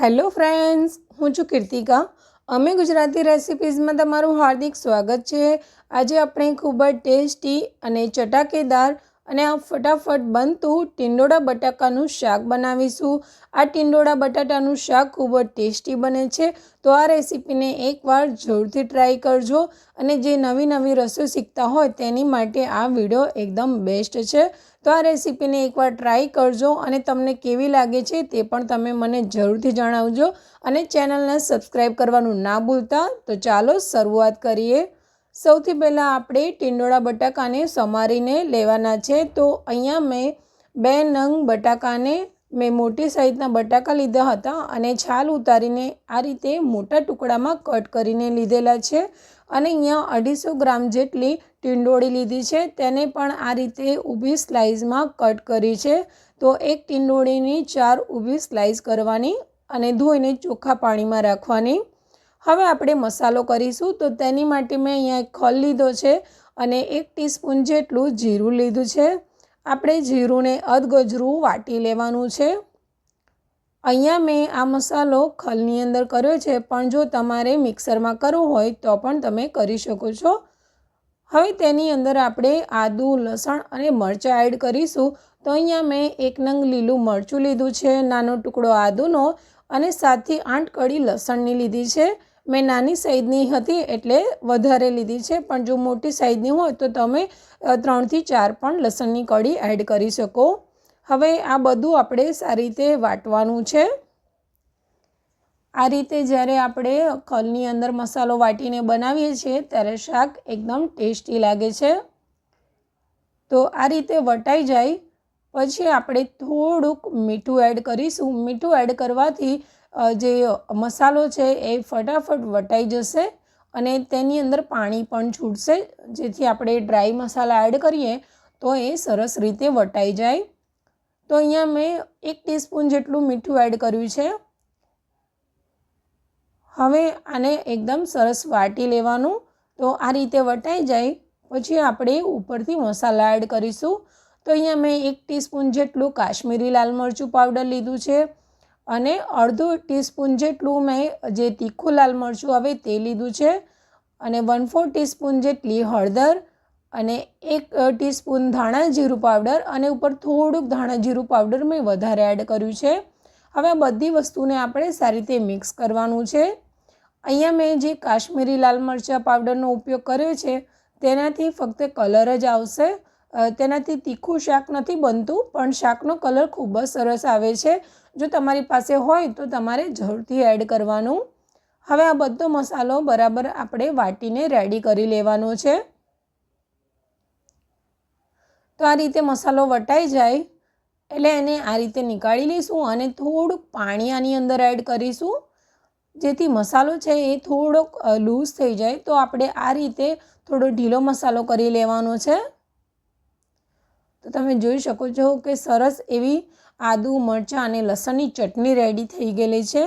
Hello friends, હું છું કીર્તિકા. અમે ગુજરાતી રેસિપીઝમાં તમારું હાર્દિક સ્વાગત છે. આજે આપણે ખૂબ જ ટેસ્ટી અને ચટાકેદાર અને આ ફટાફટ બનતું ટિંડોળા બટાકાનું શાક બનાવીશું. આ ટિંડોળા બટાટાનું શાક ખૂબ જ ટેસ્ટી બને છે, તો આ રેસીપીને એકવાર જરૂરથી ટ્રાય કરજો અને જે નવી નવી રસોઈ શીખતા હોય તેની માટે આ વીડિયો એકદમ બેસ્ટ છે. તો આ રેસીપીને એકવાર ટ્રાય કરજો અને તમને કેવી લાગે છે તે પણ તમે મને જરૂરથી જણાવજો અને ચેનલને સબસ્ક્રાઈબ કરવાનું ના ભૂલતા. તો ચાલો શરૂઆત કરીએ. સૌથી પહેલાં આપણે ટીંડોળા બટાકાને સમારીને લેવાના છે. તો અહીંયા મેં બે નંગ બટાકાને, મેં મોટી સાઈઝના બટાકા લીધા હતા અને છાલ ઉતારીને આ રીતે મોટા ટુકડામાં કટ કરીને લીધેલા છે. અને અહીંયા અઢીસો ગ્રામ જેટલી ટીંડોળી લીધી છે. તેને પણ આ રીતે ઊભી સ્લાઇઝમાં કટ કરી છે. તો એક ટીંડોળીની ચાર ઊભી સ્લાઇસ કરવાની અને ધોઈને ચોખ્ખા પાણીમાં રાખવાની. હવે આપણે મસાલો કરીશું. તો તેની માટે મેં અહીંયા એક ખલ લીધો છે અને એક ટીસ્પૂન જેટલું જીરું લીધું છે. આપણે જીરુંને અધગજરું વાટી લેવાનું છે. અહીંયા મેં આ મસાલો ખલની અંદર કર્યો છે, પણ જો તમારે મિક્સરમાં કરવો હોય તો પણ તમે કરી શકો છો. હવે તેની અંદર આપણે આદું, લસણ અને મરચાં એડ કરીશું. તો અહીંયા મેં એક નંગ લીલું મરચું લીધું છે, નાનો ટુકડો આદુનો અને સાતથી આઠ કળી લસણની લીધી છે. મેં નાની સાઈઝની હતી એટલે વધારે લીધી છે, પણ જો મોટી સાઈઝની હોય તો તમે ત્રણથી ચાર પણ લસણની કળી એડ કરી શકો. હવે આ બધું આપણે સારી રીતે વાટવાનું છે. આ રીતે જ્યારે આપણે ખલની અંદર મસાલો વાટીને બનાવીએ છીએ, ત્યારે શાક એકદમ ટેસ્ટી લાગે છે. તો આ રીતે વટાઈ જાય. પછી આપણે થોડુંક મીઠું એડ કરીશું. મીઠું એડ કરવાથી જે મસાલો છે એ ફટાફટ વટાઈ જશે અને તેની અંદર પાણી પણ છૂટશે. જેથી આપણે ડ્રાય મસાલા એડ કરીએ તો એ સરસ રીતે વટાઈ જાય. તો અહીંયા મેં એક ટીસ્પૂન જેટલું મીઠું એડ કર્યું છે. હવે આને એકદમ સરસ વાટી લેવાનું. તો આ રીતે વટાઈ જાય. પછી આપણે ઉપરથી મસાલા એડ કરીશું. તો અહીંયા મેં એક ટીસ્પૂન જેટલું કાશ્મીરી લાલ મરચું પાવડર લીધું છે. અને અડધો ટીસ્પૂન જેટલું મેં જે તીખું લાલ મરચું આવે તે લીધું છે. અને વન ફોર ટીસ્પૂન જેટલી હળદર અને એક ટીસ્પૂન ધાણા જીરું પાવડર અને ઉપર થોડુંક ધાણા જીરું પાવડર મેં વધારે એડ કર્યું છે. હવે આ બધી વસ્તુને આપણે સારી રીતે મિક્સ કરવાનું છે. અહીંયા મેં જે કાશ્મીરી લાલ મરચાં પાવડરનો ઉપયોગ કર્યો છે, તેનાથી ફક્ત કલર જ આવશે. તેનાથી તીખું શાક નથી બનતું, પણ શાકનો કલર ખૂબ જ સરસ આવે છે. જો તમારી પાસે હોય તો તમારે જરૂરથી એડ કરવાનું. હવે આ બધો મસાલો બરાબર આપણે વાટીને રેડી કરી લેવાનો છે. તો આ રીતે મસાલો વટાઈ જાય, એટલે એને આ રીતે નીકાળી લઈશું અને થોડુંક પાણી આની અંદર એડ કરીશું. જેથી મસાલો છે એ થોડોક લૂઝ થઈ જાય. તો આપણે આ રીતે થોડો ઢીલો મસાલો કરી લેવાનો છે. તો તમે જોઈ શકો છો કે સરસ એવી આદુ, મરચાં અને લસણની ચટણી રેડી થઈ ગયેલી છે.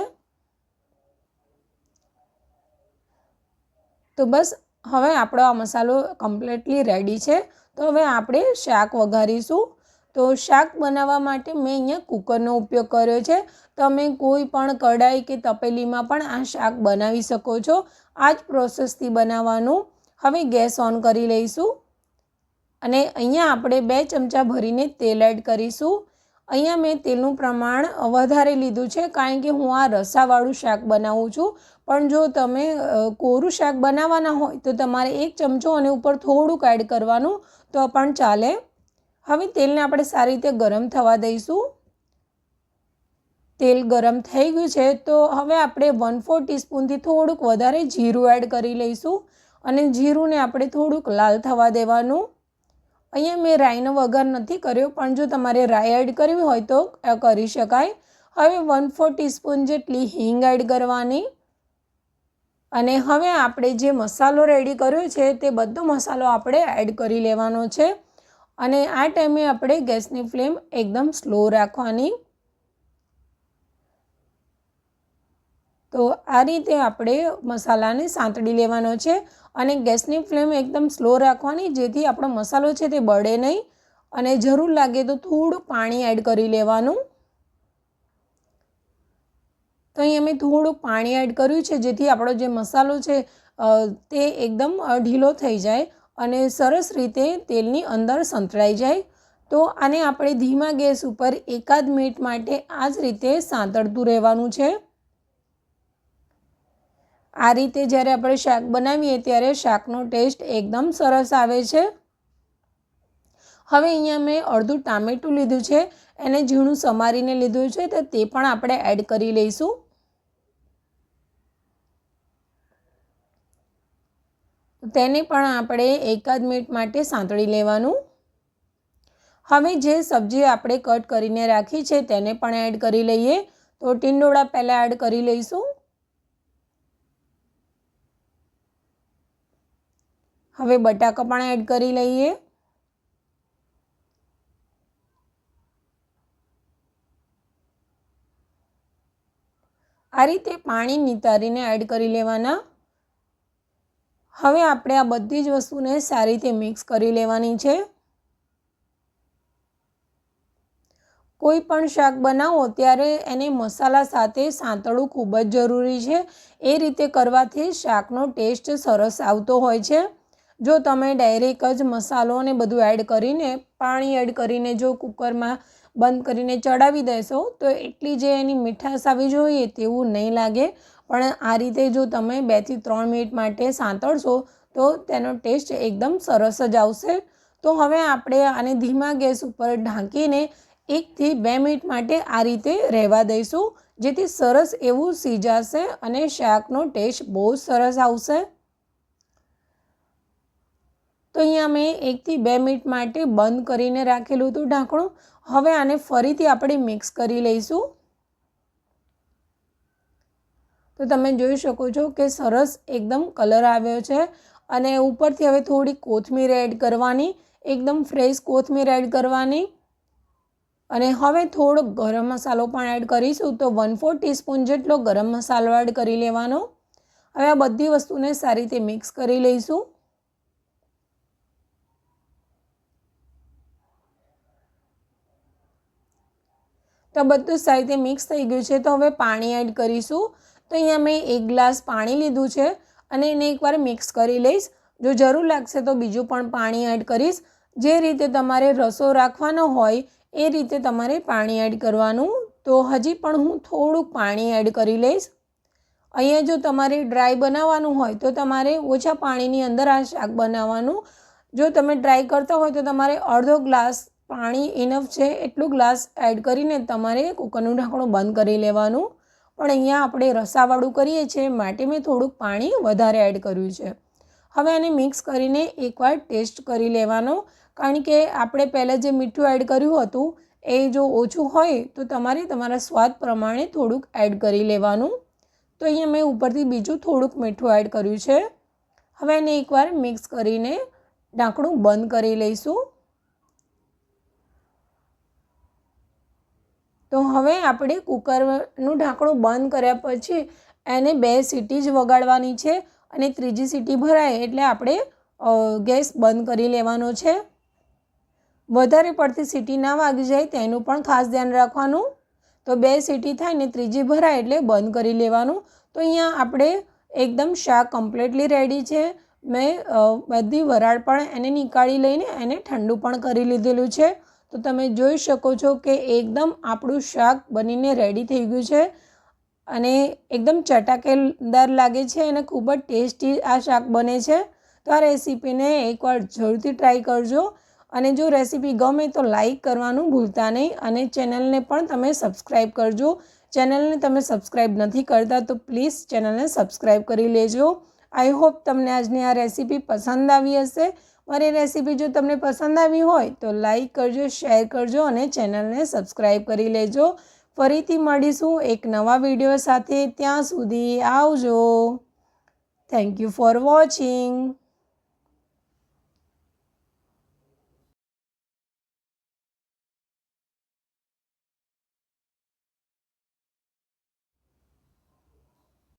તો બસ હવે આપણો આ મસાલો કમ્પ્લીટલી રેડી છે. તો હવે આપણે શાક વઘારીશું. તો શાક બનાવવા માટે મેં અહીંયા કુકરનો ઉપયોગ કર્યો છે. તમે કોઈ પણ કડાઈ કે તપેલીમાં પણ આ શાક બનાવી શકો છો. આ જ પ્રોસેસથી બનાવવાનું. હવે ગેસ ઓન કરી લઈશું. અને અહીંયા આપણે બે ચમચા ભરીને તેલ એડ કરીશું. અહીંયા મેં તેલનું પ્રમાણ વધારે લીધું છે કારણ કે હું આ રસાવાળું શાક બનાવું છું. પણ જો તમે કોરું શાક બનાવવાના હોય તો તમારે એક ચમચો અને ઉપર થોડુંક એડ કરવાનું તો પણ ચાલે. હવે તેલને આપણે સારી રીતે ગરમ થવા દઈશું. તેલ ગરમ થઈ ગયું છે તો હવે આપણે વન ફોર ટીસ્પૂનથી થોડુંક વધારે જીરું એડ કરી લઈશું. અને જીરુંને આપણે થોડુંક લાલ થવા દેવાનું. અહીંયા મેં રાઈનો વઘાર નથી કર્યો, પણ જો તમારે રાઈ એડ કરવી હોય તો કરી શકાય. હવે વન ફોર ટીસ્પૂન જેટલી હિંગ એડ કરવાની. અને હવે આપણે જે મસાલો રેડી કર્યો છે, તે બધો મસાલો આપણે એડ કરી લેવાનો છે. અને આ ટાઈમે આપણે ગેસની ફ્લેમ એકદમ સ્લો રાખવાની. તો આ રીતે આપણે મસાલાને સાંતળી લેવાનો છે અને ગેસની ફ્લેમ એકદમ સ્લો રાખવાની, જેથી આપણો મસાલો છે તે બળે નહીં અને જરૂર લાગે તો થોડું પાણી એડ કરી લેવાનું. તો અહીં અમે થોડું પાણી એડ કર્યું છે, જેથી આપણો જે મસાલો છે તે એકદમ ઢીલો થઈ જાય અને સરસ રીતે તેલની અંદર સંતળાઈ જાય. તો આને આપણે ધીમા ગેસ ઉપર એકાદ મિનિટ માટે આ જ રીતે સાંતળતું રહેવાનું છે. આ રીતે જ્યારે આપણે શાક બનાવીએ ત્યારે શાકનો ટેસ્ટ એકદમ સરસ આવે છે. હવે અહીંયા મેં અડધું ટામેટું લીધું છે, એને ઝીણું સમારીને લીધું છે, તો તે પણ આપણે એડ કરી લઈશું. તેને પણ આપણે એકાદ મિનિટ માટે સાંતળી લેવાનું. હવે જે સબ્જી આપણે કટ કરીને રાખી છે તેને પણ એડ કરી લઈએ. તો ટીંડોળા પહેલાં એડ કરી લઈશું. હવે બટાકા પણ એડ કરી લઈએ. આ રીતે પાણી નિતારીને એડ કરી લેવાના. હવે આપણે આ બધી જ વસ્તુને સારી રીતે મિક્સ કરી લેવાની છે. કોઈ પણ શાક બનાવો ત્યારે એને મસાલા સાથે સાંતળવું ખૂબ જ જરૂરી છે. એ રીતે કરવાથી શાકનો ટેસ્ટ સરસ આવતો હોય છે. જો તમે ડાયરેક્ટ જ મસાલો અને બધું એડ કરીને, પાણી એડ કરીને જો કુકરમાં બંધ કરીને ચડાવી દેશો, તો એટલી જે એની મીઠાશ આવી જોઈએ તેવું નહીં લાગે. પણ આ રીતે જો તમે બેથી ત્રણ મિનિટ માટે સાંતળશો, તો તેનો ટેસ્ટ એકદમ સરસ જ આવશે. તો હવે આપણે આને ધીમા ગેસ ઉપર ઢાંકીને એકથી બે મિનિટ માટે આ રીતે રહેવા દઈશું, જેથી સરસ એવું સીજાશે અને શાકનો ટેસ્ટ બહુ સરસ આવશે. તો અહીંયા મેં એકથી બે મિનિટ માટે બંધ કરીને રાખેલું હતું ઢાંકણું. હવે આને ફરીથી આપણે મિક્સ કરી લઈશું. તો તમે જોઈ શકો છો કે સરસ એકદમ કલર આવ્યો છે અને ઉપરથી હવે થોડી કોથમીર એડ કરવાની, એકદમ ફ્રેશ કોથમીર એડ કરવાની. અને હવે થોડો ગરમ મસાલો પણ એડ કરીશું તો વન ફોર ટીસ્પૂન જેટલો ગરમ મસાલો એડ કરી લેવાનો. હવે આ બધી વસ્તુને સારી રીતે મિક્સ કરી લઈશું. તો બધું સારી રીતે મિક્સ થઈ ગયું છે. તો હવે પાણી એડ કરીશું. તો અહીંયા મેં એક ગ્લાસ પાણી લીધું છે અને એને એકવાર મિક્સ કરી લઈશ. જો જરૂર લાગશે તો બીજું પણ પાણી એડ કરીશ. જે રીતે તમારે રસો રાખવાનો હોય, એ રીતે તમારે પાણી એડ કરવાનું. તો હજી પણ હું થોડુંક પાણી એડ કરી લઈશ. અહીંયા જો તમારે ડ્રાય બનાવવાનું હોય, તો તમારે ઓછા પાણીની અંદર આ શાક બનાવવાનું. જો તમે ડ્રાય કરતા હોય, તો તમારે અડધો ગ્લાસ પાણી ઇનફ છે એટલું ગ્લાસ એડ કરીને તમારે કુકરનું ઢાંકણું બંધ કરી લેવાનું. પણ અહીંયા આપણે રસાવાળું કરીએ છીએ, માટે મેં થોડુંક પાણી વધારે એડ કર્યું છે. હવે આને મિક્સ કરીને એકવાર ટેસ્ટ કરી લેવાનો. કારણ કે આપણે પહેલાં જે મીઠું એડ કર્યું હતું, એ જો ઓછું હોય તો તમારે તમારા સ્વાદ પ્રમાણે થોડુંક એડ કરી લેવાનું. તો અહીંયા મેં ઉપરથી બીજું થોડુંક મીઠું એડ કર્યું છે. હવે એને એકવાર મિક્સ કરીને ઢાંકણું બંધ કરી લઈશું. તો હવે આપણે કુકરનું ઢાંકણું બંધ કર્યા પછી એને બે સીટી જ વગાડવાની છે અને ત્રીજી સીટી ભરાય એટલે આપણે ગેસ બંધ કરી લેવાનો છે. વધારે પડતી સીટી ના વાગી જાય તેનું પણ ખાસ ધ્યાન રાખવાનું. તો બે સીટી થાય ને ત્રીજી ભરાય એટલે બંધ કરી લેવાનું. તો અહીંયા આપણે એકદમ શાક કમ્પ્લીટલી રેડી છે. મેં બધી વરાળ પણ એને નીકાળી લઈને એને ઠંડુ પણ કરી લીધેલું છે. તો તમે જોઈ શકો છો કે એકદમ આપણું શાક બનીને રેડી થઈ ગયું છે અને એકદમ ચટાકેદાર લાગે છે અને ખૂબ જ ટેસ્ટી આ શાક બને છે. તો આ રેસીપીને એકવાર જરૂરથી ટ્રાય કરજો અને જો રેસીપી ગમે તો લાઈક કરવાનું ભૂલતા નહીં અને ચેનલને પણ તમે સબસ્ક્રાઈબ કરજો. ચેનલને તમે સબસ્ક્રાઈબ નથી કરતા તો પ્લીઝ ચેનલને સબસ્ક્રાઈબ કરી લેજો. આઈ હોપ તમને આજની આ રેસીપી પસંદ આવી હશે. મારી રેસીપી જો તમને પસંદ આવી હોય તો લાઈક કરજો, શેર કરજો અને ચેનલને સબસ્ક્રાઈબ કરી લેજો. ફરીથી મળીશું એક નવા વીડિયો સાથે. ત્યાં સુધી આવજો. Thank you for watching